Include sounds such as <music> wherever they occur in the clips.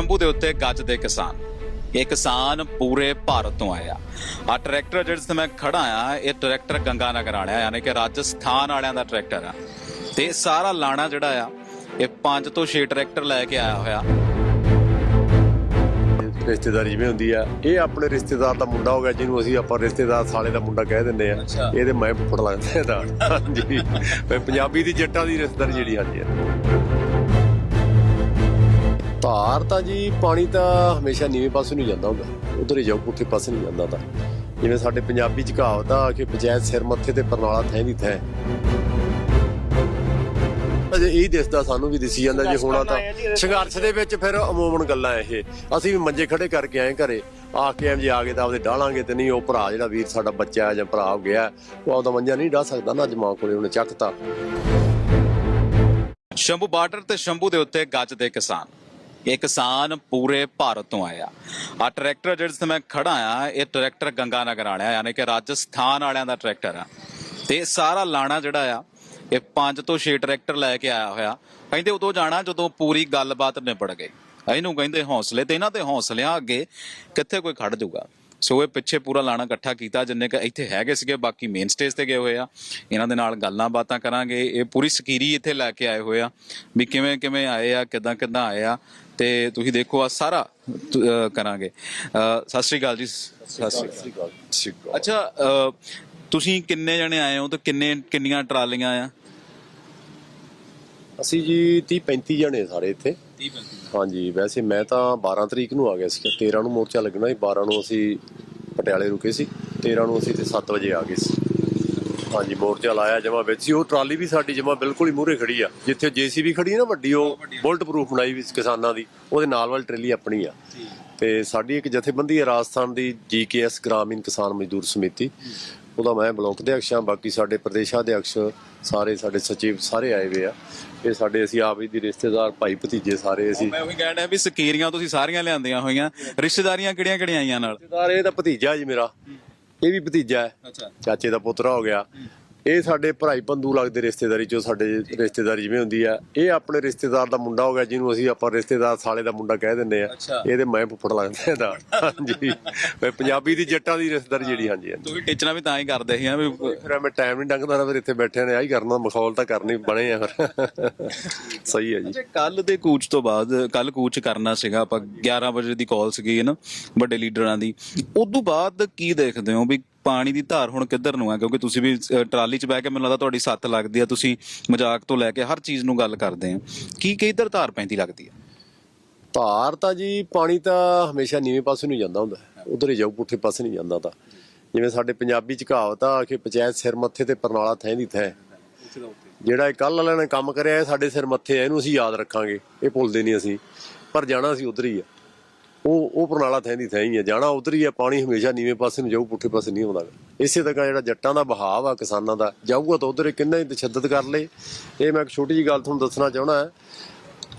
ਸ਼ੰਭੂ ਦੇ ਉੱਤੇ ਗੱਜ ਦੇ ਕਿਸਾਨ। ਇਹ ਕਿਸਾਨ ਪੂਰੇ ਭਾਰਤ ਤੋਂ ਆਇਆ ਆ। ਟਰੈਕਟਰ ਜਿਸ ਤੇ ਮੈਂ ਖੜਾ ਆ ਇਹ ਟਰੈਕਟਰ ਗੰਗਾ ਨਗਰ ਵਾਲਿਆ ਯਾਨੀ ਕਿ ਰਾਜਸਥਾਨ ਵਾਲਿਆਂ ਦਾ ਟਰੈਕਟਰ ਆ। ਤੇ ਸਾਰਾ ਲਾਣਾ ਜਿਹੜਾ ਆ ਇਹ ਪੰਜ ਤੋਂ 6 ਟਰੈਕਟਰ ਲੈ ਕੇ ਆਇਆ ਹੋਇਆ। ਰਿਸ਼ਤੇਦਾਰੀ ਜਿਵੇਂ ਹੁੰਦੀ ਆ ਇਹ ਆਪਣੇ ਰਿਸ਼ਤੇਦਾਰ ਦਾ ਮੁੰਡਾ ਹੋ ਗਿਆ ਜਿਹਨੂੰ ਅਸੀਂ ਆਪਾਂ ਰਿਸ਼ਤੇਦਾਰ ਸਾਲੇ ਦਾ ਮੁੰਡਾ ਕਹਿ ਦਿੰਦੇ ਆ। ਇਹਦੇ ਮੈਂ ਫੁੱਫੜ ਲੱਗਦਾ ਹਾਂਜੀ। ਵੀ ਪੰਜਾਬੀ ਦੀ ਜੱਟਾਂ ਦੀ ਰਿਸ਼ਤੇਦਾਰੀ ਜਿਹੜੀ ਹਾਂਜੀ ਧਾਰ ਤਾਂ ਜੀ, ਪਾਣੀ ਤਾਂ ਹਮੇਸ਼ਾ ਨੀਵੇਂ ਪਾਸੇ ਨੂੰ ਜਾਂਦਾ ਹੁੰਦਾ ਉਧਰ ਹੀ ਜਾਊ ਪੁੱਠੇ ਪਾਸੇ ਨਹੀਂ ਜਾਂਦਾ ਤਾਂ। ਜਿਵੇਂ ਸਾਡੇ ਪੰਜਾਬੀ ਚ ਕਹਾਵਤ ਆ ਕਿ ਪੰਚਾਇਤ ਸਿਰ ਮੱਥੇ ਤੇ ਪਰਨਾਲਾ ਥੈ ਦੀ ਥੈ। ਅਜੇ ਇਹ ਦਿਸਦਾ ਸਾਨੂੰ ਵੀ ਦਿਸੀ ਜਾਂਦਾ ਜੇ ਹੋਣਾ ਤਾਂ। ਸੰਘਰਸ਼ ਦੇ ਵਿੱਚ ਫਿਰ ਅਮੂਮਨ ਗੱਲਾਂ ਇਹ। ਅਸੀਂ ਵੀ ਮੰਜੇ ਖੜੇ ਕਰਕੇ ਆਏ ਘਰੇ। ਆ ਕੇ ਐਮ ਜੇ ਆ ਗਏ ਤਾਂ ਆਪਦੇ ਡਾਲਾਂਗੇ ਤੇ ਨਹੀਂ, ਉਹ ਭਰਾ ਜਿਹੜਾ ਵੀਰ ਸਾਡਾ ਬੱਚਾ ਹੈ ਜਾਂ ਭਰਾ ਹੋ ਗਿਆ, ਉਹ ਆਪਦਾ ਮੰਜਾ ਨਹੀਂ ਡਾ ਸਕਦਾ ਨਾ ਅੱਜ ਮਾਂ ਕੋਲੇ, ਉਹਨੇ ਚੱਕਤਾ ਸ਼ੰਭੂ ਬਾਰਡਰ ਤੇ ਸ਼ੰਭੂ ਦੇ ਉੱਤੇ ਗੱਜ ਦੇ ਕਿਸਾਨ। ਇਹ ਕਿਸਾਨ ਪੂਰੇ ਭਾਰਤ ਤੋਂ ਆਇਆ ਆ। ਟਰੈਕਟਰ ਜਿਹੜੇ ਤੇ ਮੈਂ ਖੜਾ ਆ, ਇਹ ਟਰੈਕਟਰ ਗੰਗਾ ਨਗਰ ਵਾਲਿਆ ਯਾਨੀ ਕਿ ਰਾਜਸਥਾਨ ਵਾਲਿਆਂ ਦਾ ਟਰੈਕਟਰ ਆ। ਤੇ ਸਾਰਾ ਲਾਣਾ ਜਿਹੜਾ ਆ, ਇਹ ਪੰਜ ਤੋਂ 6 ਟਰੈਕਟਰ ਲੈ ਕੇ ਆਇਆ ਹੋਇਆ। ਕਹਿੰਦੇ ਉਦੋਂ ਜਾਣਾ ਜਦੋਂ ਪੂਰੀ ਗੱਲਬਾਤ ਨਿਬੜ ਗਈ। ਇਹਨੂੰ ਕਹਿੰਦੇ ਹੌਸਲੇ, ਤੇ ਇਹਨਾਂ ਦੇ ਹੌਸਲਿਆਂ ਅੱਗੇ ਕਿੱਥੇ ਕੋਈ ਖੜ ਜਾਊਗਾ? ਸੋ ਇਹ ਪਿੱਛੇ ਪੂਰਾ ਲਾਣਾ ਇਕੱਠਾ ਕੀਤਾ, ਜਿੰਨੇ ਕ ਇੱਥੇ ਹੈਗੇ ਸੀਗੇ, ਬਾਕੀ ਮੇਨ ਸਟੇਜ ਤੇ ਗਏ ਹੋਏ ਆ। ਇਹਨਾਂ ਦੇ ਨਾਲ ਗੱਲਾਂ ਬਾਤਾਂ ਕਰਾਂਗੇ। ਇਹ ਪੂਰੀ ਸਕੀਰੀ ਇੱਥੇ ਲੈ ਕੇ ਆਏ ਹੋਏ ਆ, ਵੀ ਕਿਵੇਂ ਕਿਵੇਂ ਆਏ ਆ ਕਿਦਾਂ ਕਿਦਾਂ ਆਏ ਆ। ਤੇ ਤੁਸੀਂ ਦੇਖੋ ਆ ਸਾਰਾ ਕਰਾਂਗੇ। ਸਤਿ ਸ਼੍ਰੀ ਅਕਾਲ ਜੀ। ਸਤਿ ਸ਼੍ਰੀ ਅਕਾਲ। ਅੱਛਾ ਤੁਸੀਂ ਕਿੰਨੇ ਜਣੇ ਆਏ ਹੋ ਤੇ ਕਿੰਨੇ ਕਿੰਨੀਆਂ ਟਰਾਲੀਆਂ ਆ? ਅਸੀਂ ਜੀ 30 35 ਜਣੇ ਸਾਰੇ ਇੱਥੇ। 30 ਹਾਂਜੀ ਵੈਸੇ ਮੈਂ ਤਾਂ 12 ਤਰੀਕ ਨੂੰ ਆ ਗਿਆ ਸੀ 13 ਨੂੰ ਮੋਰਚਾ ਲੱਗਣਾ ਸੀ 12 ਨੂੰ ਅਸੀਂ ਪਟਿਆਲੇ ਰੁਕੇ ਸੀ। 13 ਨੂੰ ਅਸੀਂ ਤੇ 7 ਵਜੇ ਆ ਗਏ ਸੀ। ਹਾਂਜੀ ਮੋਰਚਾ ਲਾਇਆ ਜਮਾ ਵਿੱਚ ਸੀ। ਉਹ ਟਰਾਲੀ ਵੀ ਸਾਡੀ ਜਮਾ ਬਿਲਕੁਲ ਹੀ ਮੂਹਰੇ ਖੜੀ ਆ। ਜਿੱਥੇ ਜੀਸੀਬੀ ਖੜੀ ਹੈ ਨਾ ਵੱਡੀ ਉਹ ਬੁਲਟ ਪ੍ਰੂਫ ਬਣਾਈ ਵੀ ਕਿਸਾਨਾਂ ਦੀ। ਉਹਦੇ ਨਾਲ ਵਾਲੀ ਟਰੇਲੀ ਆਪਣੀ ਆ। ਤੇ ਸਾਡੀ ਇੱਕ ਜਥੇਬੰਦੀ ਹੈ ਰਾਜਸਥਾਨ ਦੀ ਜੀਕੇਐਸ ਗ੍ਰਾਮੀਣ ਕਿਸਾਨ ਮਜ਼ਦੂਰ ਸਮਿਤੀ। ਉਹਦਾ ਮੈਂ ਬਲਾਕ ਦੇ ਅਧਿਕਸ਼ ਬਾਕੀ ਸਾਡੇ ਪ੍ਰਦੇਸ਼ਾ ਦੇ ਅਧਿਕਸ਼ ਸਾਰੇ ਸਾਡੇ ਸਚਿਵ ਸਾਰੇ ਆਏ ਹੋਏ ਆ। ਇਹ ਸਾਡੇ ਅਸੀਂ ਆਪ ਹੀ ਦੀ ਰਿਸ਼ਤੇਦਾਰ ਭਾਈ ਭਤੀਜੇ ਸਾਰੇ ਅਸੀਂ। ਮੈਂ ਉਹੀ ਕਹਿਣ ਵੀ ਸਕੀਰੀਆਂ ਤੁਸੀਂ ਸਾਰੀਆਂ ਲਿਆਂਦੀਆਂ ਹੋਈਆਂ। ਰਿਸ਼ਤੇਦਾਰੀਆਂ ਕਿਹੜੀਆਂ ਕਿਹੜੀਆਂ ਆਈਆਂ ਨਾਲ? ਰਿਸ਼ਤੇਦਾਰ ਇਹ ਤਾਂ ਭਤੀਜਾ ਜੀ ਮੇਰਾ। ਇਹ ਵੀ ਭਤੀਜਾ ਹੈ। ਅੱਛਾ। ਚਾਚੇ ਦਾ ਪੁੱਤਰਾ ਹੋ ਗਿਆ। ਇਹ ਸਾਡੇ ਭਰਾਈ ਬੰਦੂ ਲੱਗਦੇ ਰਿਸ਼ਤੇਦਾਰੀ ਚੋਂ ਸਾਡੇ ਰਿਸ਼ਤੇਦਾਰੀ ਜਿਵੇਂ ਹੁੰਦੀ ਆ। ਇਹ ਆਪਣੇ ਰਿਸ਼ਤੇਦਾਰ ਦਾ ਮੁੰਡਾ ਹੋ ਗਿਆ ਜਿਹਨੂੰ ਅਸੀਂ ਆਪਾਂ ਰਿਸ਼ਤੇਦਾਰ ਸਾਲੇ ਦਾ ਮੁੰਡਾ ਕਹਿ ਦਿੰਦੇ ਆ। ਇਹਦੇ ਮੈਂ ਫੁੱਫੜ ਲੱਗਦਾ ਇਹਦਾ। ਹਾਂਜੀ। ਵੀ ਪੰਜਾਬੀ ਦੀ ਜੱਟਾਂ ਦੀ ਰਿਸ਼ਤੇਦਾਰੀ ਜਿਹੜੀ ਹਾਂਜੀ ਤੁਸੀਂ ਟੀਚਰਾਂ ਵੀ ਤਾਂ ਹੀ ਕਰਦੇ ਸੀ ਨਾ ਵੀ ਫਿਰ ਐਵੇਂ ਟਾਈਮ ਨਹੀਂ ਡੰਗਦਾ ਫਿਰ ਇੱਥੇ ਬੈਠੇ ਨੇ ਆਹੀ ਕਰਨਾ ਮਖੌਲ ਤਾਂ ਕਰਨੀ ਬਣੇ ਆ ਫਿਰ। ਸਹੀ ਹੈ ਜੀ। ਅੱਛਾ ਕੱਲ ਦੇ ਕੂਚ ਤੋਂ ਬਾਅਦ ਕੱਲ ਕੂਚ ਕਰਨਾ ਸੀਗਾ ਆਪਾਂ 11 ਵਜੇ ਦੀ ਕਾਲ ਸੀਗੀ ਨਾ ਵੱਡੇ ਲੀਡਰਾਂ ਦੀ। ਉਦੋਂ ਬਾਅਦ ਕੀ ਦੇਖਦੇ ਹੋ ਵੀ ਪਾਣੀ ਦੀ ਧਾਰ ਹੁਣ ਕਿੱਧਰ ਨੂੰ ਆ ਕਿਉਂਕਿ ਤੁਸੀਂ ਵੀ ਅ, ਟਰਾਲੀ 'ਚ ਬਹਿ ਕੇ ਮੈਨੂੰ ਲੱਗਦਾ ਤੁਹਾਡੀ ਸੱਤ ਲੱਗਦੀ ਆ ਤੁਸੀਂ ਮਜ਼ਾਕ ਤੋਂ ਲੈ ਕੇ ਹਰ ਚੀਜ਼ ਨੂੰ ਗੱਲ ਕਰਦੇ ਆ। ਕੀ ਕਿੱਧਰ ਧਾਰ ਪੈਂਦੀ ਲੱਗਦੀ ਆ? ਧਾਰ ਤਾਂ ਜੀ ਪਾਣੀ ਤਾਂ ਹਮੇਸ਼ਾ ਨੀਵੇਂ ਪਾਸੇ ਨੂੰ ਜਾਂਦਾ ਹੁੰਦਾ ਉਧਰ ਹੀ ਜਾਊ ਪੁੱਠੇ ਪਾਸੇ ਨਹੀਂ ਜਾਂਦਾ ਤਾਂ। ਜਿਵੇਂ ਸਾਡੇ ਪੰਜਾਬੀ ਚ ਕਹਾਵਤ ਆ ਕਿ ਪੰਚਾਇਤ ਸਿਰ ਮੱਥੇ ਤੇ ਪਰਨਾਲਾ ਥੈਂ ਦੀ ਥੈਂ। ਜਿਹੜਾ ਇਹ ਕੱਲ ਵਾਲਿਆਂ ਨੇ ਕੰਮ ਕਰਿਆ ਇਹ ਸਾਡੇ ਸਿਰ ਮੱਥੇ ਆ ਇਹਨੂੰ ਅਸੀਂ ਯਾਦ ਰੱਖਾਂਗੇ। ਇਹ ਭੁੱਲਦੇ ਨਹੀਂ ਅਸੀਂ। ਪਰ ਜਾਣਾ ਅਸੀਂ ਉਧਰ ਹੀ ਆ। ਉਹ ਉਹ ਪਰਨਾਲਾ ਥੈ ਦੀ ਥੈ ਹੀ ਆ। ਜਾਣਾ ਉਧਰ ਹੀ ਆ ਪਾਣੀ ਹਮੇਸ਼ਾ ਨੀਵੇਂ ਪਾਸੇ ਨੂੰ ਜਾਊ ਪੁੱਠੇ ਪਾਸੇ ਨਹੀਂ ਆਉਂਦਾ। ਇਸੇ ਤਰ੍ਹਾਂ ਜਿਹੜਾ ਜੱਟਾਂ ਦਾ ਬਹਾਵ ਆ ਕਿਸਾਨਾਂ ਦਾ ਜਾਊਗਾ ਤਾਂ ਉਧਰ ਕਿੰਨਾ ਹੀ ਤਸ਼ੱਦਦ ਕਰ ਲੇ। ਇਹ ਮੈਂ ਇੱਕ ਛੋਟੀ ਜੀ ਗੱਲ ਤੁਹਾਨੂੰ ਦੱਸਣਾ ਚਾਹਣਾ ਹੈ।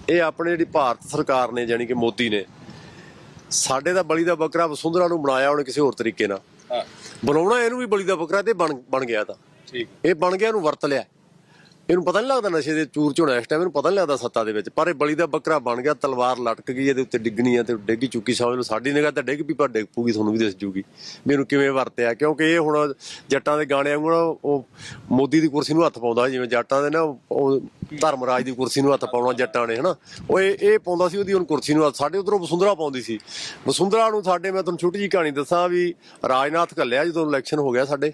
ਇਹ ਆਪਣੇ ਜਿਹੜੀ ਭਾਰਤ ਸਰਕਾਰ ਨੇ ਜਾਨੀ ਕਿ ਮੋਦੀ ਨੇ ਸਾਡੇ ਦਾ ਬਲੀ ਦਾ ਬੱਕਰਾ ਵਸੁੰਧਰਾ ਨੂੰ ਬਣਾਇਆ ਉਹਨੇ ਕਿਸੇ ਹੋਰ ਤਰੀਕੇ ਨਾਲ। ਹਾਂ। ਬਣਾਉਣਾ ਇਹਨੂੰ ਵੀ ਬਲੀ ਦਾ ਬੱਕਰਾ ਤੇ ਬਣ ਬਣ ਗਿਆ ਤਾਂ। ਠੀਕ। ਇਹ ਬਣ ਗਿਆ ਇਹਨੂੰ ਵਰਤ ਲਿਆ। ਇਹਨੂੰ ਪਤਾ ਨਹੀਂ ਲੱਗਦਾ ਨਸ਼ੇ ਦੇ ਚੂਰ ਝੋਣਾ ਇਸ ਟਾਈਮ ਇਹਨੂੰ ਪਤਾ ਨਹੀਂ ਲੱਗਦਾ ਸੱਤਾ ਦੇ ਵਿੱਚ। ਪਰ ਇਹ ਬਲੀ ਦਾ ਬੱਕਰਾ ਬਣ ਗਿਆ, ਤਲਵਾਰ ਲਟਕ ਗਈ, ਇਹਦੇ ਉੱਤੇ ਡਿੱਗਣੀ ਆ ਤੇ ਡਿੱਗ ਚੁੱਕੀ ਸਮਝ ਲਓ ਸਾਡੀ ਨਿਗਾਹ ਤਾਂ ਡਿੱਗ ਪਈ, ਪਰ ਡਿੱਗ ਪੂਗੀ ਤੁਹਾਨੂੰ ਵੀ ਦਿਸ ਜੂਗੀ ਮੈਨੂੰ ਕਿਵੇਂ ਵਰਤਿਆ। ਕਿਉਂਕਿ ਇਹ ਹੁਣ ਜੱਟਾਂ ਦੇ ਗਾਣੇ ਵਾਂਗੂ ਨਾ ਉਹ ਮੋਦੀ ਦੀ ਕੁਰਸੀ ਨੂੰ ਹੱਥ ਪਾਉਂਦਾ ਜਿਵੇਂ ਜੱਟਾਂ ਦੇ ਨਾ, ਉਹ ਧਰਮਰਾਜ ਦੀ ਕੁਰਸੀ ਨੂੰ ਹੱਥ ਪਾਉਣਾ ਜੱਟਾਂ ਨੇ, ਹਨਾ? ਉਹ ਇਹ ਇਹ ਪਾਉਂਦਾ ਸੀ ਉਹਦੀ ਹੁਣ ਕੁਰਸੀ ਨੂੰ ਸਾਡੇ ਉਧਰੋਂ ਵਸੁੰਧਰਾ ਪਾਉਂਦੀ ਸੀ। ਵਸੁੰਧਰਾ ਨੂੰ ਸਾਡੇ, ਮੈਂ ਤੁਹਾਨੂੰ ਛੋਟੀ ਜੀ ਕਹਾਣੀ ਦੱਸਾਂ ਵੀ ਰਾਜਨਾਥ ਘੱਲਿਆ ਜਦੋਂ ਇਲੈਕਸ਼ਨ ਹੋ ਗਿਆ ਸਾਡੇ।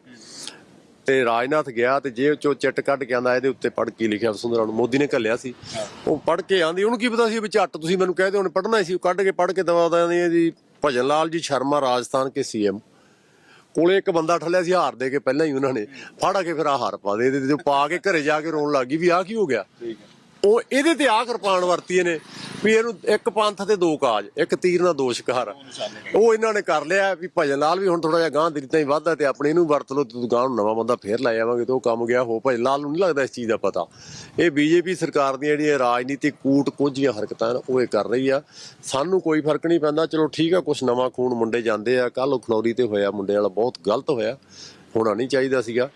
ਤੇ ਰਾਜਨਾਥ ਗਿਆ ਤੇ ਜੇਬ ਚੋਂ ਚਿੱਟ ਕੱਢ ਕੇ ਆਂਦਾ, ਇਹਦੇ ਉੱਤੇ ਪੜ੍ਹ ਕੇ ਲਿਖਿਆ ਵਸੁੰਧਰਾ ਨੂੰ? ਮੋਦੀ ਨੇ ਘੱਲਿਆ ਸੀ। ਉਹ ਪੜ੍ਹ ਕੇ ਆਂਦੀ, ਉਹਨੂੰ ਕੀ ਪਤਾ ਸੀ ਵੀ ਝੱਟ ਤੁਸੀਂ ਮੈਨੂੰ ਕਹਿ ਦਿਓ ਪੜਨਾ ਪੜ੍ਹਨਾ ਸੀ। ਉਹ ਕੱਢ ਕੇ ਪੜ ਕੇ ਦਵਾ ਦਿੰਦੀ ਇਹਦੀ ਭਜਨ ਲਾਲ ਜੀ ਸ਼ਰਮਾ, ਰਾਜਸਥਾਨ ਕੇ ਸੀਐਮ ਕੋਲੇ ਇੱਕ ਬੰਦਾ ਠੱਲਿਆ ਸੀ, ਹਾਰ ਦੇ ਕੇ ਪਹਿਲਾਂ ਹੀ ਉਹਨਾਂ ਨੇ। ਫੜ ਕੇ ਫਿਰ ਆ ਹਾਰ ਪਾ ਦੇ, ਇਹਦੇ ਤੇ ਪਾ ਕੇ ਘਰੇ ਜਾ ਕੇ ਰੋਣ ਲੱਗ ਗਈ ਵੀ ਆ ਕੀ ਹੋ ਗਿਆ? ਉਹ ਇਹਦੇ ਤੇ ਆ ਕਿਰਪਾਨ ਵਰਤੀ ਇਹਨੇ ਵੀ ਇਹਨੂੰ ਇੱਕ ਪੰਥ ਤੇ ਦੋ ਕਾਜ, ਇੱਕ ਤੀਰ ਨਾਲ ਦੋ ਸ਼ਿਕਾਰ ਉਹ ਇਹਨਾਂ ਨੇ ਕਰ ਲਿਆ ਵੀ ਭਜਨ ਲਾਲ ਵੀ ਹੁਣ ਥੋੜਾ ਜਿਹਾ ਗਾਂ ਦਿੱਤਾ ਹੀ ਵਾਧਾ ਤੇ ਆਪਣੇ ਇਹਨੂੰ ਵਰਤ ਲਓ, ਤੂੰ ਨਵਾਂ ਬੰਦਾ ਫੇਰ ਲੈ ਆਵਾਂਗੇ ਤੇ ਉਹ ਕੰਮ ਗਿਆ, ਹੋ ਭਜਨ। ਲਾਲ ਨੂੰ ਨਹੀਂ ਲੱਗਦਾ ਇਸ ਚੀਜ਼ ਦਾ ਪਤਾ। ਇਹ ਬੀਜੇਪੀ ਸਰਕਾਰ ਦੀਆਂ ਜਿਹੜੀਆਂ ਰਾਜਨੀਤਿਕ ਕੂਟ ਕੁੰਝੀਆਂ ਹਰਕਤਾਂ ਨੇ, ਉਹ ਇਹ ਕਰ ਰਹੀ ਆ। ਸਾਨੂੰ ਕੋਈ ਫ਼ਰਕ ਨਹੀਂ ਪੈਂਦਾ, ਚਲੋ ਠੀਕ ਆ, ਕੁਛ ਨਵਾਂ ਖੂਨ ਮੁੰਡੇ ਜਾਂਦੇ ਆ। ਕੱਲ ਖਨੌਰੀ ਤੇ ਹੋਇਆ, ਮੁੰਡੇ ਵਾਲਾ ਬਹੁਤ ਗਲਤ ਹੋਇਆ। ਹੋਣਾ ਨਹੀਂ ਚਾਹੀਦਾ ਸੀਗਾ।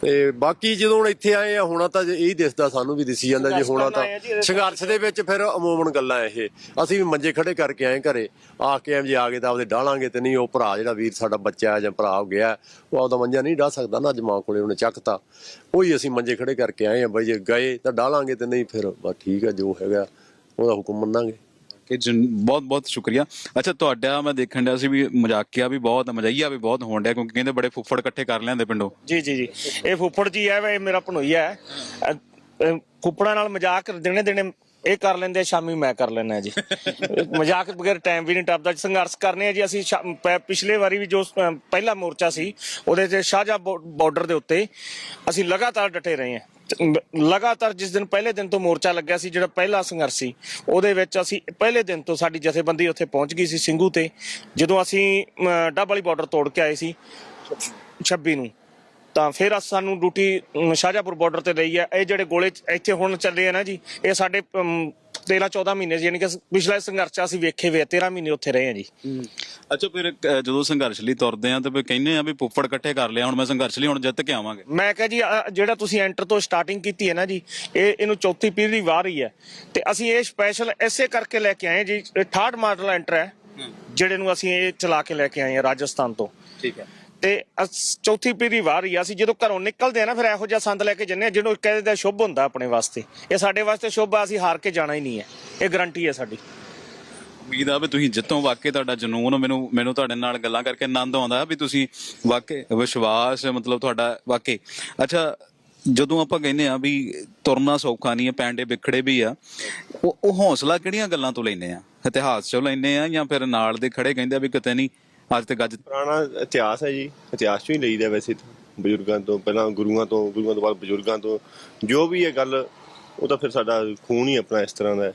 ਤੇ ਬਾਕੀ ਜਦੋਂ ਹੁਣ ਇੱਥੇ ਆਏ ਆ ਹੋਣਾ ਤਾਂ ਇਹ ਦਿਸਦਾ ਸਾਨੂੰ ਵੀ ਦਿਸੀ ਜਾਂਦਾ ਜੇ ਹੋਣਾ ਤਾਂ। ਸੰਘਰਸ਼ ਦੇ ਵਿੱਚ ਫਿਰ ਅਮੂਮਨ ਗੱਲਾਂ ਇਹ। ਅਸੀਂ ਵੀ ਮੰਜੇ ਖੜੇ ਕਰਕੇ ਆਏ ਘਰੇ। ਆ ਕੇ ਐਮ ਜੇ ਆ ਗਏ ਤਾਂ ਆਪਦੇ ਡਾਲਾਂਗੇ ਤੇ ਨਹੀਂ ਉਹ ਭਰਾ ਜਿਹੜਾ ਵੀਰ ਸਾਡਾ ਬੱਚਾ ਜਾਂ ਭਰਾ ਹੋ ਗਿਆ ਉਹ ਆਪਦਾ ਮੰਜਾ ਨਹੀਂ ਡਾ ਸਕਦਾ ਨਾ ਅੱਜ ਮਾਂ ਕੋਲੇ ਉਹਨੇ ਚੱਕਤਾ। ਉਹੀ ਅਸੀਂ ਮੰਜੇ ਖੜੇ ਕਰਕੇ ਆਏ ਆ ਬਈ ਜੇ ਗਏ ਤਾਂ ਡਾਲਾਂਗੇ ਤੇ ਨਹੀਂ ਫਿਰ ਬਸ ਠੀਕ ਹੈ ਜੋ ਹੈਗਾ ਉਹਦਾ ਹੁਕਮ ਮੰਨਾਂਗੇ। ਕਿ ਬਹੁਤ ਬਹੁਤ ਸ਼ੁਕਰੀਆ। ਅੱਛਾ ਤੁਹਾਡਾ ਮੈਂ ਦੇਖਣ ਡਿਆ ਸੀ ਵੀ ਮਜ਼ਾਕਿਆ ਵੀ ਬਹੁਤ ਮਜ਼ਾਈਆ ਵੀ ਬਹੁਤ ਹੋਣ ਡਿਆ ਕਿਉਂਕਿ ਕਹਿੰਦੇ ਬੜੇ ਫੁੱਫੜ ਇਕੱਠੇ ਕਰ ਲਿਆਂਦੇ ਪਿੰਡੋਂ। ਜੀ ਜੀ ਜੀ। ਇਹ ਫੁੱਫੜ ਜੀ ਹੈ ਇਹ ਮੇਰਾ ਭਣੋਈਆ ਹੈ। ਅ- ਫੁੱਫੜਾਂ ਨਾਲ ਮਜ਼ਾਕ ਦਿਨੇ ਦਿਨੇ ਇਹ ਕਰ ਲੈਂਦੇ ਆ, ਸ਼ਾਮੀ ਮੈਂ ਕਰ ਲੈਣਾ ਜੀ। ਮਜ਼ਾਕ ਬਗੈਰ ਟਾਈਮ ਵੀ ਨਹੀਂ ਟੱਪਦਾ। ਸੰਘਰਸ਼ ਕਰਨੇ ਆ ਜੀ ਅਸੀਂ ਸ਼ਾ- ਪ- ਪਿਛਲੇ ਵਾਰੀ ਵੀ ਜੋ ਅ, ਪਹਿਲਾ ਮੋਰਚਾ ਸੀ ਉਹਦੇ ਤੇ ਸ਼ਾਹਜਹਾ ਬਾਰਡਰ ਦੇ ਉੱਤੇ ਅਸੀਂ ਲਗਾਤਾਰ ਡਟੇ ਰਹੇ ਹਾਂ। ਲਗਾਤਾਰ ਜਿਸ ਦਿਨ ਪਹਿਲੇ ਦਿਨ ਤੋਂ ਮੋਰਚਾ ਲੱਗਿਆ ਸੀ ਜਿਹੜਾ ਪਹਿਲਾ ਸੰਘਰਸ਼ ਸੀ ਉਹਦੇ ਵਿੱਚ ਅਸੀਂ ਪਹਿਲੇ ਦਿਨ ਤੋਂ ਸਾਡੀ ਜਥੇਬੰਦੀ ਉੱਥੇ ਪਹੁੰਚ ਗਈ ਸੀ ਸਿੰਘੂ ਤੇ ਜਦੋਂ ਅਸੀਂ ਅ, ਡੱਬ ਵਾਲੀ ਬਾਰਡਰ ਤੋੜ ਕੇ ਆਏ ਸੀ 26 ਨੂੰ। ਤਾਂ ਫਿਰ ਅਸ- ਸਾਨੂੰ ਡਿਊਟੀ ਸ਼ਾਹਜਾਪੁਰ ਸ਼ਾਹਜਹਾਪੁਰ ਬਾਰਡਰ ਤੇ ਰਹੀ ਹੈ ਇਹ ਜਿਹੜੇ ਗੋਲੇ ਇੱਥੇ ਹੁਣ ਚੱਲੇ ਆ ਨਾ ਜੀ ਇਹ ਸਾਡੇ 13 14 ਮਹੀਨੇ ਯਾਨੀ ਕਿ ਪਿਛਲਾ ਸੰਘਰਸ਼ ਅਸੀਂ ਵੇਖੇ ਵੇ 13 ਮਹੀਨੇ ਉੱਥੇ ਰਹੇ ਆ ਜੀ। ਅੱਛਾ ਫਿਰ ਅਹ, ਜਦੋਂ ਸੰਘਰਸ਼ ਲਈ ਤੁਰਦੇ ਆ ਤੇ ਫਿਰ ਕਹਿੰਦੇ ਆ ਵੀ ਫੁੱਫੜ ਇਕੱਠੇ ਕਰ ਲਿਆ ਹੁਣ ਮੈਂ ਸੰਘਰਸ਼ ਲਈ ਹੁਣ ਜਿੱਤ ਕੇ ਆਵਾਂਗੇ। ਮੈਂ ਕਿਹਾ ਜੀ ਆਹ ਜਿਹੜਾ ਤੁਸੀਂ ਐਂਟਰ ਤੋਂ ਸਟਾਰਟਿੰਗ ਕੀਤੀ ਹੈ ਨਾ ਜੀ ਇਹ ਇਹਨੂੰ ਚੌਥੀ ਪੀੜ੍ਹੀ ਵਾਹ ਰਹੀ ਹੈ ਤੇ ਅਸੀਂ ਇਹ ਸਪੈਸ਼ਲ ਐਸੇ ਕਰਕੇ ਲੈ ਕੇ ਆਏ ਜੀ ਇਹ 68 ਮਾਡਲ ਐਂਟਰ ਹੈ। ਜਿਹੜੇ ਨੂੰ ਅਸੀਂ ਇਹ ਚਲਾ ਕੇ ਲੈ ਕੇ ਆਏ ਹਾਂ ਰਾਜਸਥਾਨ ਤੋਂ। ਠੀਕ ਹੈ। ਤੇ ਚੌਥੀ ਪੀੜ੍ਹੀ ਵਾਹ ਰਹੀ ਆ। ਅਸੀਂ ਜਦੋਂ ਘਰੋਂ ਨਿਕਲਦੇ ਆ ਨਾ, ਫਿਰ ਇਹੋ ਜਿਹਾ ਸੰਦ ਲੈ ਕੇ ਜੰਨੇ ਜਿਹਨੂੰ ਕਹਿੰਦੇ ਦਾ ਸ਼ੁਭ ਹੁੰਦਾ ਆਪਣੇ ਵਾਸਤੇ। ਇਹ ਸਾਡੇ ਵਾਸਤੇ ਸ਼ੁਭ ਆ, ਅਸੀਂ ਹਾਰ ਕੇ ਜਾਣਾ ਹੀ ਨਹੀਂ ਹੈ। ਇਹ ਗਰੰਟੀ ਹੈ ਸਾਡੀ। ਉਮੀਦ ਆ ਵੀ ਤੁਸੀਂ ਜਿੱਤੋਂ ਵਾਕਈ ਤੁਹਾਡਾ ਜਨੂਨ, ਮੈਨੂੰ ਮੈਨੂੰ ਤੁਹਾਡੇ ਨਾਲ ਗੱਲਾਂ ਕਰਕੇ ਆਨੰਦ ਆਉਂਦਾ ਵੀ ਤੁਸੀਂ ਵਾਕਈ ਵਿਸ਼ਵਾਸ, ਮਤਲਬ ਤੁਹਾਡਾ ਵਾਕਈ ਅੱਛਾ, ਜਦੋਂ ਆਪਾਂ ਕਹਿੰਦੇ ਆ ਵੀ ਤੁਰਨਾ ਸੌਖਾ ਨਹੀਂ ਹੈ, ਪੈਂਡੇ ਵਿਖੜੇ ਵੀ ਆ, ਉਹ ਹੌਸਲਾ ਕਿਹੜੀਆਂ ਗੱਲਾਂ ਤੋਂ ਲੈਂਦੇ ਆ? ਇਤਿਹਾਸ ਚੋਂ ਲੈਂਦੇ ਆ ਜਾਂ ਫਿਰ ਨਾਲ ਦੇ ਖੜੇ ਕਹਿੰਦੇ ਆ ਵੀ ਕਿਤੇ ਨਹੀਂ ਅੱਜ ਤੇ ਗੱਜ ਪੁਰਾਣਾ ਇਤਿਹਾਸ ਹੈ ਜੀ ਇਤਿਹਾਸ ਚੋਂ ਹੀ ਲਈਦਾ ਵੈਸੇ ਤਾਂ ਬਜ਼ੁਰਗਾਂ ਤੋਂ ਪਹਿਲਾਂ ਗੁਰੂਆਂ ਤੋਂ ਗੁਰੂਆਂ ਤੋਂ ਬਾਅਦ ਬਜ਼ੁਰਗਾਂ ਤੋਂ ਜੋ ਵੀ ਹੈ ਗੱਲ ਉਹ ਤਾਂ ਫਿਰ ਸਾਡਾ ਖੂਨ ਹੀ ਆਪਣਾ ਇਸ ਤਰ੍ਹਾਂ ਦਾ ਹੈ।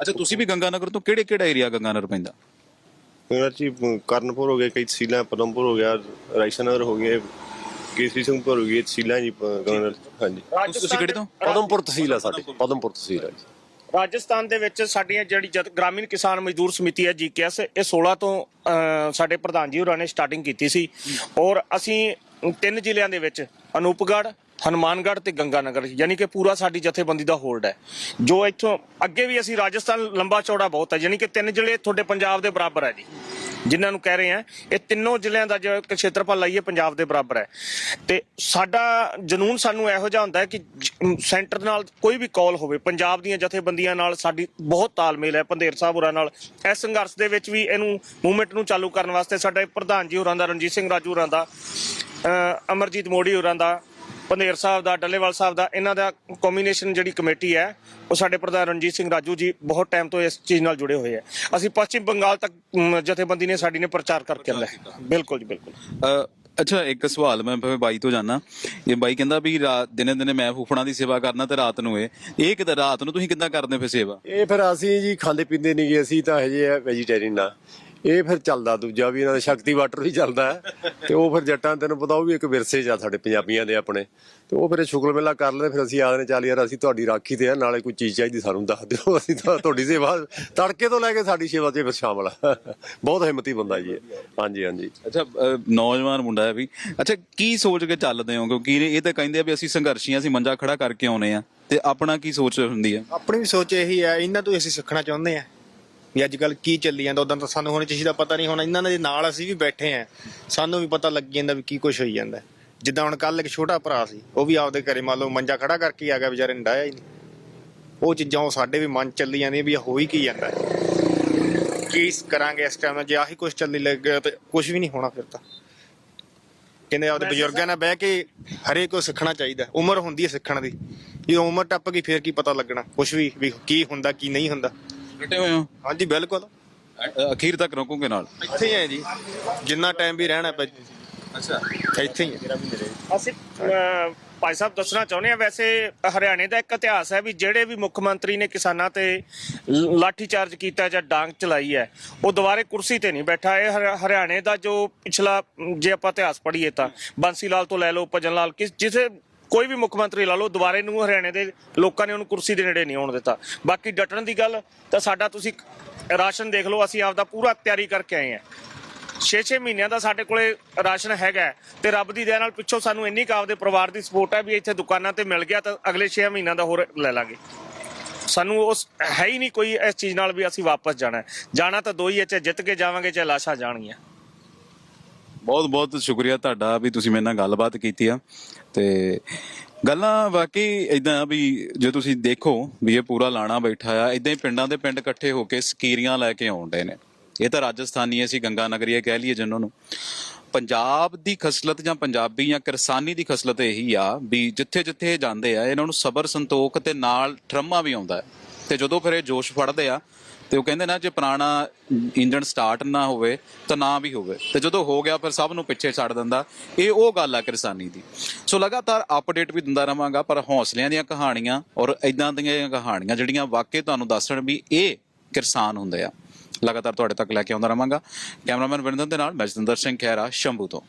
ਅੱਛਾ ਤੁਸੀਂ ਵੀ ਗੰਗਾਨਗਰ ਤੋਂ ਕਿਹੜੇ ਕਿਹੜਾ ਏਰੀਆ ਗੰਗਾਨਗਰ ਪੈਂਦਾ? ਹੀ, ਅਮ, ਕਰਨਪੁਰ ਹੋ ਗਿਆ ਕਈ ਤਹਿਸੀਲਾਂ ਪਦਮਪੁਰ ਹੋ ਗਿਆ ਰਾਈਸਨਗਰ ਹੋ ਗਏ ਕੇਸਰੀ ਸਿੰਘਪੁਰ ਹੋ ਗਈ ਤਹਿਸੀਲਾਂ ਜੀ ਗਵਰਨਰ ਹਾਂਜੀ। ਤੁਸੀਂ ਕਿਹੜੇ ਤੋਂ? ਪਦਮਪੁਰ ਤਹਿਸੀਲ ਆ ਸਾਡੀ ਪਦਮਪੁਰ ਤਹਿਸੀਲ ਆ ਜੀ। ਰਾਜਸਥਾਨ ਦੇ ਵਿੱਚ ਸਾਡੀਆਂ ਜਿਹੜੀ ਜਦ ਗ੍ਰਾਮੀਣ ਕਿਸਾਨ ਮਜ਼ਦੂਰ ਸਮਿਤੀ ਹੈ ਜੀਕੇਐਸ, ਇਹ 16 ਤੋਂ ਸਾਡੇ ਪ੍ਰਧਾਨ ਜੀ ਹੋਰਾਂ ਨੇ ਸਟਾਰਟਿੰਗ ਕੀਤੀ ਸੀ। ਔਰ ਅਸੀਂ ਤਿੰਨ ਜ਼ਿਲ੍ਹਿਆਂ ਦੇ ਵਿੱਚ ਅਨੂਪਗੜ੍ਹ, ਹਨੂਮਾਨਗੜ੍ਹ ਤੇ ਗੰਗਾਨਗਰ, ਯਾਨੀ ਕਿ ਪੂਰਾ ਸਾਡੀ ਜਥੇਬੰਦੀ ਦਾ ਹੋਲਡ ਹੈ। ਜੋ ਇੱਥੋਂ ਅੱਗੇ ਵੀ ਅਸੀਂ ਰਾਜਸਥਾਨ ਲੰਬਾ ਚੌੜਾ ਬਹੁਤ ਹੈ, ਯਾਨੀ ਕਿ ਤਿੰਨ ਜ਼ਿਲ੍ਹੇ ਤੁਹਾਡੇ ਪੰਜਾਬ ਦੇ ਬਰਾਬਰ ਹੈ ਜੀ। ਜਿਨ੍ਹਾਂ ਨੂੰ ਕਹਿ ਰਹੇ ਆ ਇਹ ਤਿੰਨੋਂ ਜ਼ਿਲ੍ਹਿਆਂ ਦਾ ਜੋ ਖੇਤਰਫਲ ਲਈਏ, ਪੰਜਾਬ ਦੇ ਬਰਾਬਰ ਹੈ। ਤੇ ਸਾਡਾ ਜਨੂਨ ਸਾਨੂੰ ਇਹੋ ਜਿਹਾ ਹੁੰਦਾ ਹੈ ਕਿ ਸੈਂਟਰ ਨਾਲ ਕੋਈ ਵੀ ਕਾਲ ਹੋਵੇ, ਪੰਜਾਬ ਦੀਆਂ ਜਥੇਬੰਦੀਆਂ ਨਾਲ ਸਾਡੀ ਬਹੁਤ ਤਾਲਮੇਲ ਹੈ, ਪੰਧੇਰ ਸਾਹਿਬ ਹੋਰਾਂ ਨਾਲ। ਇਸ ਸੰਘਰਸ਼ ਦੇ ਵਿੱਚ ਵੀ ਇਹਨੂੰ ਮੂਵਮੈਂਟ ਨੂੰ ਚਾਲੂ ਕਰਨ ਵਾਸਤੇ ਸਾਡੇ ਪ੍ਰਧਾਨ ਜੀ ਹੋਰਾਂ ਦਾ, ਰਣਜੀਤ ਸਿੰਘ ਰਾਜੂ ਹੋਰਾਂ ਦਾ ਅਮਰਜੀਤ ਮੋੜੀ ਹੋਰਾਂ ਦਾ ਪੰਧੇਰ ਸਾਹਿਬ ਦਾ ਡੱਲੇਵਾਲ ਸਾਹਿਬ ਦਾ ਇਹਨਾਂ ਦਾ ਕੰਬੀਨੇਸ਼ਨ ਜਿਹੜੀ ਕਮੇਟੀ ਹੈ ਉਹ ਸਾਡੇ ਪ੍ਰਧਾਨ ਰਣਜੀਤ ਸਿੰਘ ਰਾਜੂ ਜੀ ਬਹੁਤ ਟਾਈਮ ਤੋਂ ਇਸ ਚੀਜ਼ ਨਾਲ ਜੁੜੇ ਹੋਏ ਆ ਅਸੀਂ ਪੱਛਮੀ ਬੰਗਾਲ ਤੱਕ ਜਥੇਬੰਦੀ ਨੇ ਸਾਡੀ ਨੇ ਪ੍ਰਚਾਰ ਕਰਕੇ ਲੈ ਬਿਲਕੁਲ ਜੀ ਬਿਲਕੁਲ। ਅ, ਅੱਛਾ ਇੱਕ ਸਵਾਲ ਮੈਂ ਫਿਰ ਬਾਈ ਤੋਂ ਜਾਣਾ ਇਹ ਬਾਈ ਕਹਿੰਦਾ ਵੀ ਰਾਤ ਦਿਨੇ ਦਿਨੇ ਮੈਂ ਫੁੱਫੜਾਂ ਦੀ ਸੇਵਾ ਕਰਨਾ ਤੇ ਰਾਤ ਨੂੰ ਇਹ ਇਹ ਕਿਦਾਂ ਰਾਤ ਨੂੰ ਤੁਸੀਂ ਕਿੱਦਾਂ ਕਰਦੇ ਫਿਰ ਸੇਵਾ? ਇਹ ਫਿਰ ਅਸੀਂ ਜੀ ਖਾਂਦੇ ਪੀਂਦੇ ਨਹੀਂ ਗਏ ਅਸੀਂ ਤਾਂ ਹਜੇ ਵੈਜੀਟੇਰੀਅਨ ਆ। ਇਹ ਫਿਰ ਚੱਲਦਾ ਦੂਜਾ ਵੀ ਇਹਨਾਂ ਦਾ ਸ਼ਕਤੀ ਵਾਟਰ ਵੀ ਚੱਲਦਾ ਹੈ। ਤੇ ਉਹ ਫਿਰ ਜੱਟਾਂ ਤੈਨੂੰ ਪਤਾ ਉਹ ਵੀ ਇੱਕ ਵਿਰਸੇ ਜਾ ਸਾਡੇ ਪੰਜਾਬੀਆਂ ਦੇ ਆਪਣੇ। ਤੇ ਉਹ ਫਿਰ ਇਹ ਸ਼ੁਕਰ ਮੇਲਾ ਕਰ ਲੈਂਦੇ ਫਿਰ ਅਸੀਂ ਆਖਦੇ ਚੱਲ ਯਾਰ ਅਸੀਂ ਤੁਹਾਡੀ ਰਾਖੀ ਤੇ ਆ ਨਾਲੇ ਕੋਈ ਚੀਜ਼ ਚਾਹੀਦੀ ਸਾਨੂੰ ਦੱਸ ਦਿਓ। <laughs> ਅਸੀਂ ਤਾਂ ਤੁਹਾਡੀ ਸੇਵਾ ਤੜਕੇ ਤੋਂ ਲੈ ਕੇ ਸਾਡੀ ਸੇਵਾ 'ਚ ਫਿਰ ਸ਼ਾਮਲ ਆ। <laughs> ਬਹੁਤ ਹਿੰਮਤੀ ਬੰਦਾ ਜੀ ਇਹ। ਹਾਂਜੀ ਹਾਂਜੀ। ਅੱਛਾ ਅ, ਨੌਜਵਾਨ ਮੁੰਡਾ ਹੈ ਵੀ। ਅੱਛਾ ਕੀ ਸੋਚ ਕੇ ਚੱਲਦੇ ਹੋ? ਕਿਉਂਕਿ ਇਹ ਤਾਂ ਕਹਿੰਦੇ ਆ ਵੀ ਅਸੀਂ ਸੰਘਰਸ਼ੀਆਂ ਅਸੀਂ ਮੰਜਾ ਖੜਾ ਕਰਕੇ ਆਉਨੇ ਆ। ਤੇ ਆਪਣਾ ਕੀ ਸੋਚ ਹੁੰਦੀ ਹੈ ਆਪਣੀ ਵੀ ਸੋਚ ਇਹੀ ਹੈ ਇਹਨਾਂ ਤੋਂ ਹੀ ਅਸੀਂ ਸਿੱਖਣਾ ਚਾਹੁੰਦੇ ਆ। ਵੀ ਅੱਜ ਕੱਲ ਕੀ ਚੱਲੀ ਜਾਂਦਾ ਉਦੋਂ ਤਾਂ ਸਾਨੂੰ ਹੁਣ ਚੀਜ਼ ਦਾ ਪਤਾ ਨਹੀਂ ਹੁਣ। ਇਹਨਾਂ ਦੇ ਨਾਲ ਅਸੀਂ ਵੀ ਬੈਠੇ ਆ ਸਾਨੂੰ ਵੀ ਪਤਾ ਲੱਗ ਜਾਂਦਾ ਵੀ ਕੀ ਕੁਝ ਹੋਈ ਜਾਂਦਾ। ਜਿੱਦਾਂ ਹੁਣ ਕੱਲ ਇੱਕ ਛੋਟਾ ਭਰਾ ਸੀ ਉਹ ਵੀ ਆਪਦੇ ਘਰੇ ਮੰਨ ਲਓ ਮੰਜਾ ਖੜਾ ਕਰਕੇ ਆ ਗਿਆ ਵਿਚਾਰੇ ਨੇ ਡਾਇਆ ਹੀ ਨਹੀਂ। ਉਹ ਚੀਜ਼ਾਂ ਉਹ ਸਾਡੇ ਵੀ ਮਨ ਚੱਲੀ ਜਾਂਦੀਆਂ ਵੀ ਇਹ ਹੋ ਹੀ ਕੀ ਜਾਂਦਾ। ਕੀ ਕਰਾਂਗੇ ਇਸ ਟਾਈਮ ਜੇ ਆਹੀ ਕੁਝ ਚੱਲੀ ਲੱਗ ਗਿਆ ਤੇ ਕੁਝ ਵੀ ਨਹੀਂ ਹੋਣਾ ਫਿਰ ਤਾਂ। ਕਹਿੰਦੇ ਆਪਦੇ ਬਜ਼ੁਰਗਾਂ ਨਾਲ ਬਹਿ ਕੇ ਹਰੇਕ ਕੋ ਸਿੱਖਣਾ ਚਾਹੀਦਾ। ਉਮਰ ਹੁੰਦੀ ਹੈ ਸਿੱਖਣ ਦੀ। ਜਦੋਂ ਉਮਰ ਟੱਪ ਗਈ ਫਿਰ ਕੀ ਪਤਾ ਲੱਗਣਾ? ਕੁਝ ਵੀ ਵੀ ਕੀ ਹੁੰਦਾ ਕੀ ਨਹੀਂ ਹੁੰਦਾ। ਡਟੇ ਹੋਏ ਹੋ? ਹਾਂਜੀ ਬਿਲਕੁਲ। ਅ, ਅਖੀਰ ਤੱਕ ਰੋਕੋਗੇ ਨਾਲ? ਇੱਥੇ ਹੀ ਹੈ ਜੀ। ਜਿੰਨਾ ਟਾਈਮ ਵੀ ਰਹਿਣਾ ਪੈ ਅੱਛਾ। ਇੱਥੇ ਹੀ ਹੈ। ਅਸੀਂ ਅਹ, ਭਾਈ ਸਾਹਿਬ ਦੱਸਣਾ ਚਾਹੁੰਦੇ ਆ ਵੈਸੇ ਹਰਿਆਣੇ ਦਾ ਇੱਕ ਇਤਿਹਾਸ ਹੈ ਵੀ ਜਿਹੜੇ ਵੀ ਮੁੱਖ ਮੰਤਰੀ ਨੇ ਕਿਸਾਨਾਂ ਤੇ ਲ- ਲਾਠੀ ਚਾਰਜ ਕੀਤਾ ਜਾਂ ਡਾਂਗ ਚਲਾਈ ਹੈ ਉਹ ਦੁਬਾਰੇ ਕੁਰਸੀ ਤੇ ਨਹੀਂ ਬੈਠਾ। ਇਹ ਹਰਿ- ਹਰਿਆਣੇ ਦਾ ਜੋ ਪਿਛਲਾ ਅਮ, ਜੇ ਆਪਾਂ ਇਤਿਹਾਸ ਪੜ੍ਹੀਏ ਤਾਂ ਬੰਸੀ ਲਾਲ ਤੋਂ ਲੈ ਲਓ ਭਜਨ ਲਾਲ ਕਿਸ ਜਿਸੇ ਕੋਈ ਵੀ ਮੁੱਖ ਮੰਤਰੀ ਲਾ ਲਓ, ਦੁਬਾਰੇ ਨੂੰ ਹਰਿਆਣੇ ਦੇ ਲੋਕਾਂ ਨੇ ਉਹਨੂੰ ਕੁਰਸੀ ਦੇ ਨੇੜੇ ਨਹੀਂ ਆਉਣ ਦਿੱਤਾ। ਬਾਕੀ ਡਟਣ ਦੀ ਗੱਲ, ਤਾਂ ਸਾਡਾ ਤੁਸੀਂ ਰਾਸ਼ਨ ਦੇਖ ਲਓ, ਅਸੀਂ ਆਪਦਾ ਪੂਰਾ ਤਿਆਰੀ ਕਰਕੇ ਆਏ ਹਾਂ। 6-6 ਮਹੀਨਿਆਂ ਦਾ ਸਾਡੇ ਕੋਲੇ ਰਾਸ਼ਨ ਹੈਗਾ ਤੇ ਰੱਬ ਦੀ ਦਇਆ ਨਾਲ ਪਿੱਛੋਂ ਸਾਨੂੰ ਇੰਨੀ ਕਾਬ ਦੇ ਪਰਿਵਾਰ ਦੀ ਸਪੋਰਟ ਹੈ ਵੀ ਇੱਥੇ ਦੁਕਾਨਾਂ ਤੇ ਮਿਲ ਗਿਆ ਤਾਂ ਅਗਲੇ 6 ਮਹੀਨਿਆਂ ਦਾ ਹੋਰ ਲੈ ਲਾਂਗੇ। ਸਾਨੂੰ ਉਸ ਹੈ ਹੀ ਨਹੀਂ ਕੋਈ ਇਸ ਚੀਜ਼ ਨਾਲ ਵੀ ਅਸੀਂ ਵਾਪਸ ਜਾਣਾ ਜਾਣਾ ਤਾਂ ਦੋ ਹੀ ਹੈ, ਚਾਹੇ ਜਿੱਤ ਕੇ ਜਾਵਾਂਗੇ, ਚਾਹੇ ਲਾਸ਼ਾਂ ਜਾਣਗੀਆਂ। ਬਹੁਤ ਬਹੁਤ ਸ਼ੁਕਰੀਆ ਤੁਹਾਡਾ ਵੀ ਤੁਸੀਂ ਮੇਰੇ ਨਾਲ ਗੱਲਬਾਤ ਕੀਤੀ ਆ। ਤੇ ਗੱਲਾਂ ਵਾਕਈ ਇਦਾਂ ਵੀ ਜੇ ਤੁਸੀਂ ਦੇਖੋ ਵੀ ਇਹ ਪੂਰਾ ਲਾਣਾ ਬੈਠਾ ਆ ਇਦਾਂ ਹੀ ਪਿੰਡਾਂ ਦੇ ਪਿੰਡ ਇਕੱਠੇ ਹੋ ਕੇ ਸਕੀਰੀਆਂ ਲੈ ਕੇ ਆਉਂਦੇ ਨੇ। ਇਹ ਤਾਂ ਰਾਜਸਥਾਨੀ ਅਸੀਂ ਗੰਗਾ ਨਗਰੀਆ ਕਹਿ ਲਈਏ ਜਿਨ੍ਹਾਂ ਨੂੰ। ਪੰਜਾਬ ਦੀ ਖਸਲਤ ਜਾਂ ਪੰਜਾਬੀ ਜਾਂ ਕਿਰਸਾਨੀ ਦੀ ਖਸਲਤ ਇਹੀ ਆ ਵੀ ਜਿੱਥੇ ਜਿੱਥੇ ਇਹ ਜਾਂਦੇ ਆ, ਇਹਨਾਂ ਨੂੰ ਸਬਰ ਸੰਤੋਖ ਤੇ ਨਾਲ ਠਰਮਾ ਵੀ ਆਉਂਦਾ ਹੈ। ਤੇ ਜਦੋਂ ਫਿਰ ਇਹ ਜੋਸ਼ ਫੜਦੇ ਆ ਤੇ ਉਹ ਕਹਿੰਦੇ ਨਾ ਜੇ ਪੁਰਾਣਾ ਇੰਜਨ ਸਟਾਰਟ ਨਾ ਹੋਵੇ ਤਾਂ ਨਾ ਵੀ ਹੋਵੇ। ਤੇ ਜਦੋਂ ਹੋ ਗਿਆ ਫਿਰ ਸਭ ਨੂੰ ਪਿੱਛੇ ਛੱਡ ਦਿੰਦਾ। ਇਹ ਉਹ ਗੱਲ ਆ ਕਿਰਸਾਨੀ ਦੀ। ਸੋ ਲਗਾਤਾਰ ਅਪਡੇਟ ਵੀ ਦਿੰਦਾ ਰਵਾਂਗਾ, ਪਰ ਹੌਸਲਿਆਂ ਦੀਆਂ ਕਹਾਣੀਆਂ ਔਰ ਇਦਾਂ ਦੀਆਂ ਕਹਾਣੀਆਂ ਜਿਹੜੀਆਂ ਵਾਕਈ ਤੁਹਾਨੂੰ ਦੱਸਣ ਵੀ ਇਹ ਕਿਰਸਾਨ ਹੁੰਦੇ ਆ। ਲਗਾਤਾਰ ਤੁਹਾਡੇ ਤੱਕ ਲੈ ਕੇ ਆਉਂਦਾ ਰਵਾਂਗਾ। ਕੈਮਰਾਮੈਨ ਵਿਨੰਦਨ ਦੇ ਨਾਲ ਮੈਂ ਜਤਿੰਦਰ ਸਿੰਘ ਖਹਿਰਾ, ਸ਼ੰਭੂ ਤੋਂ।